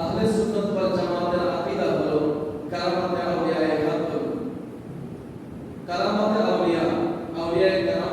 আহলে সুন্নাত ওয়াল জামাতের আকীদা হলো কারামাতে আউলিয়া একাত্তর কারামাতে আউলিয়া আউলিয়া কেরাম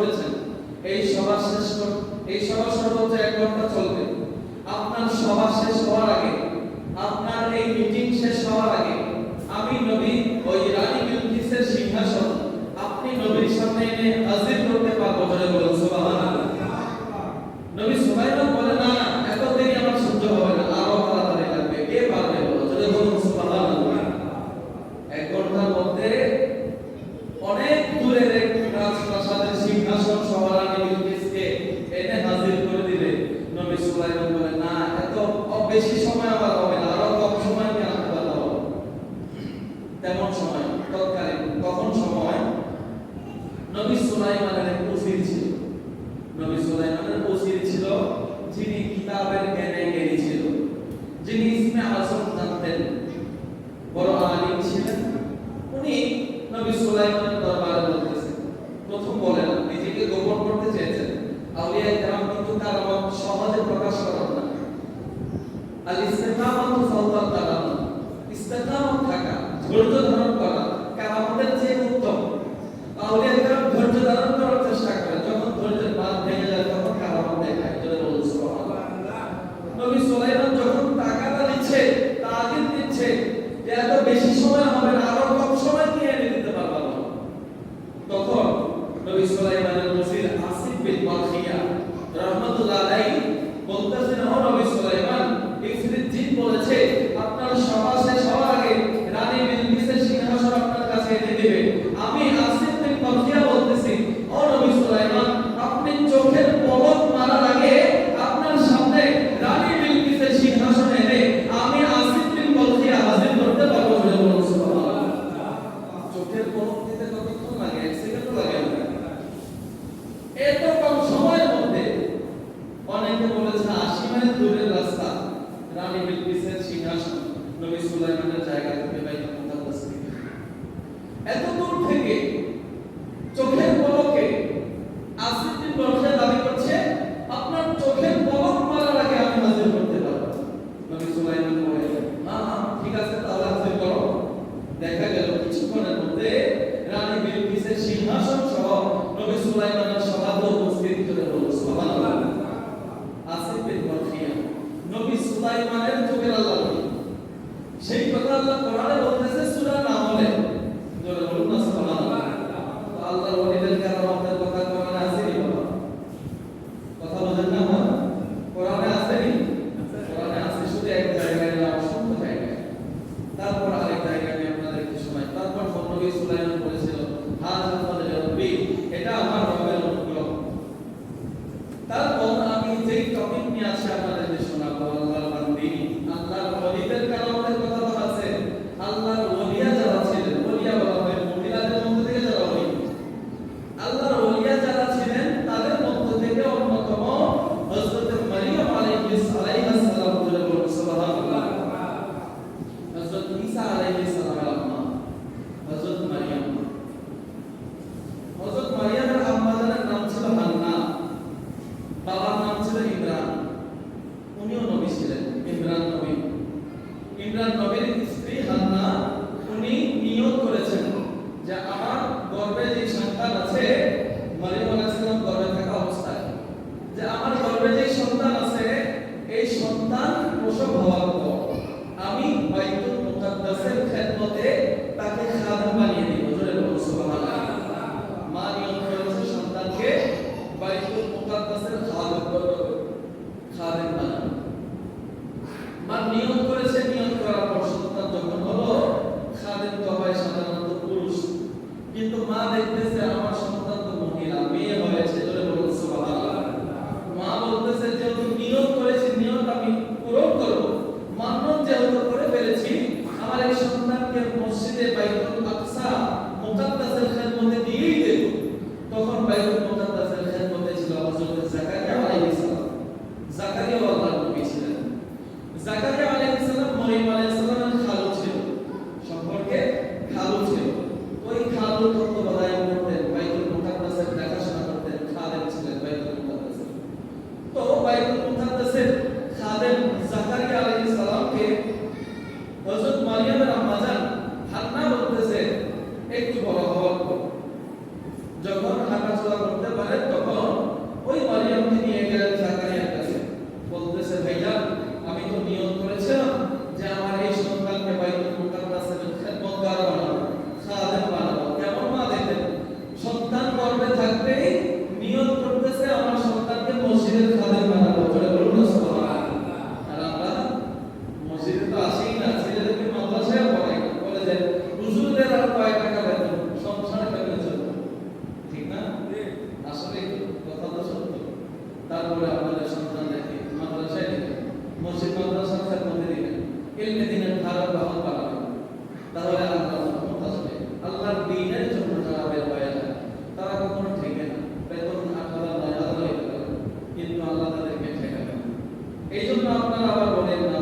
করেছেন। এই সভা শেষ এই সভা সর্বোচ্চ এক ঘণ্টা চলবে। আপনার সভা শেষ হওয়ার আগে, আপনার এই মিটিং শেষ হওয়ার আগে, আমি নবী ওই রানী বিলকিসের সিংহাসন, আপনি নবীর সামনে এনে হাজির করতে পারব বলে বলুন, সুবহানাল্লাহ। মুসাইমানের চোখের আল্লাহ সেই কথা আল্লাহ কোরআনে বলছে জীবন আপনার আবার বলেন না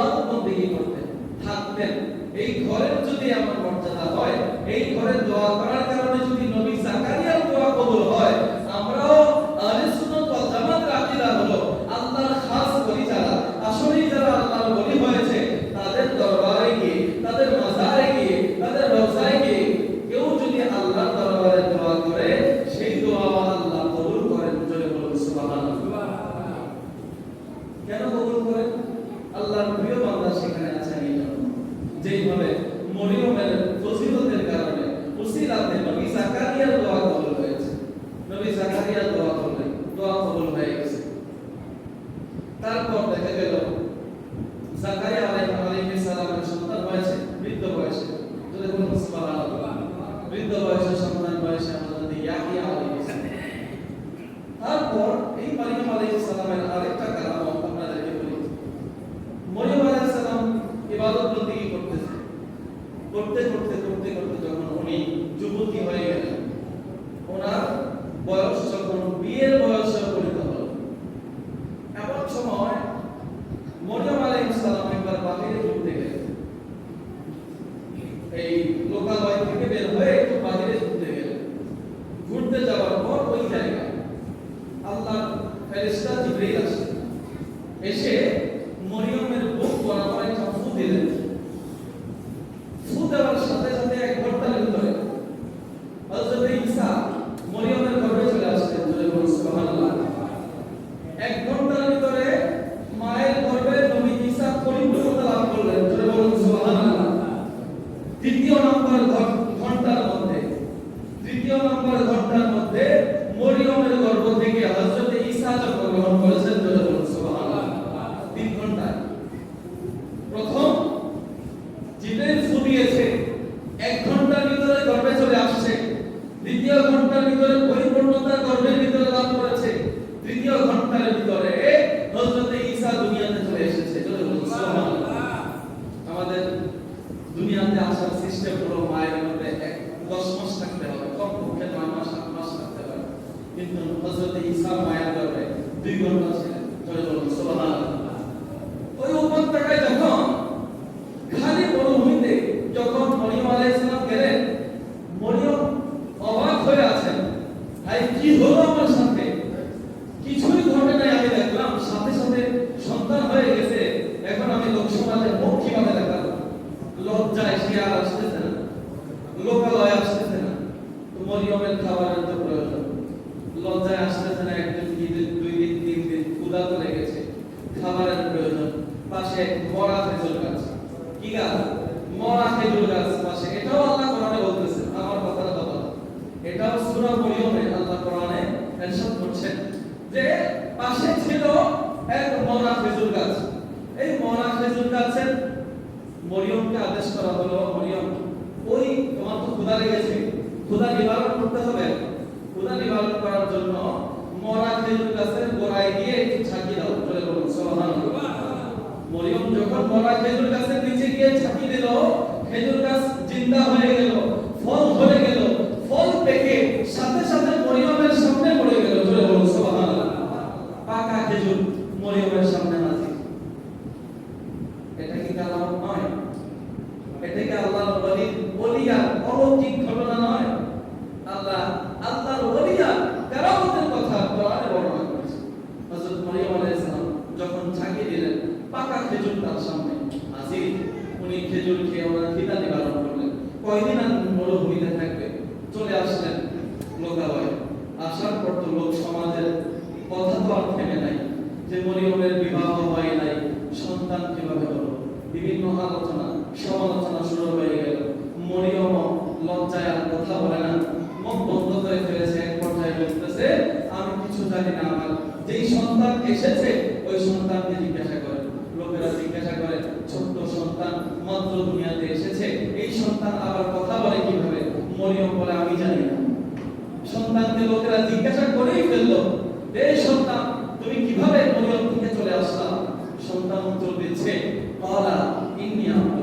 এবাদত বন্দেগি করতেন, থাকতেন। এই ঘরের যদি আমার মর্যাদা হয়, এই ঘরে দোয়া করার কারণে যদি নবী জাকারিয়ার দোয়া কবুল হয় বৃদ্ধ বয়সে সন্তান বয়সে আমাদের ইয়াহিয়া আলাইহিস তারপর এই মারিয়াম ক্ষুধা নিবারণ করতে হবে। ক্ষুধা নিবারণ করার জন্য মরা খেজুর গাছের গোড়ায় গিয়ে একটু ছাকি দাও। জয় বলুন, সুবহানাল্লাহ। মরিয়ম যখন মরা খেজুর গাছের নিচে গিয়ে ছাকি দিল, খেজুর গাছ জিন্দা হয়ে গেল, ফল ধরে গেল। ঘর থেমে নাই, যে মরিয়মের বিবাহ হয় নাই, সন্তান কীভাবে হলো? বিভিন্ন আলোচনা, সমালোচনা শুরু হয়ে গেল। মরিয়ম লজ্জায় আর কথা বলে না, মুখ বন্ধ করে ফেলেছে, এক পর্যায়ে বলতেছে, আমি কিছু জানি না আমার। যেই সন্তান এসেছে, ওই সন্তানকে জিজ্ঞাসা করে। লোকেরা জিজ্ঞাসা করে, ছোট্ট সন্তান মাত্র দুনিয়াতে এসেছে, এই সন্তান আবার কথা বলে কীভাবে? মরিয়ম বলে, আমি জানি না। সন্তানকে লোকেরা জিজ্ঞাসা করেই ফেলল এই সন্তান, তুমি কীভাবে মরিয়ম থেকে চলে আসলা? সন্তান উত্তর দিচ্ছে কলা ইন্নি আল্লাহ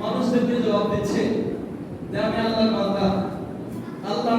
মানুষদেরকে জবাব দিচ্ছে আমি আল্লাহর বান্দা। আল্লাহ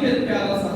Bíblia a nossa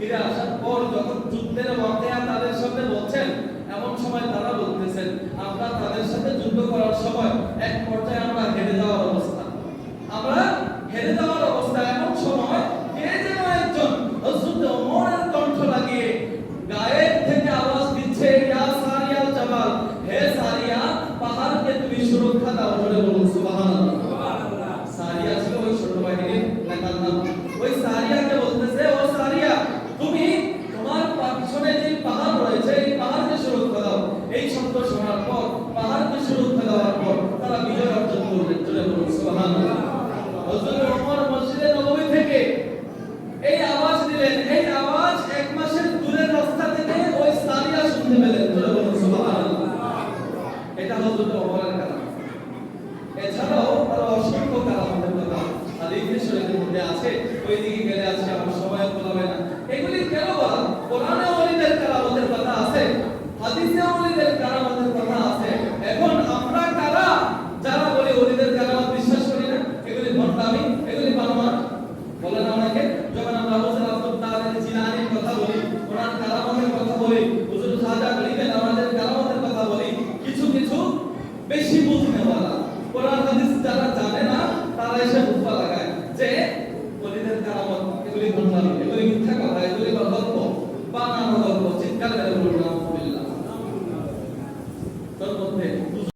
ফিরে আসার পর যখন যুদ্ধের মধ্যে তাদের সাথে বলছেন, এমন সময় তারা বলতেছেন, আমরা তাদের সাথে যুদ্ধ করার সময় এক পর্যায়ে ಮೇಲೆ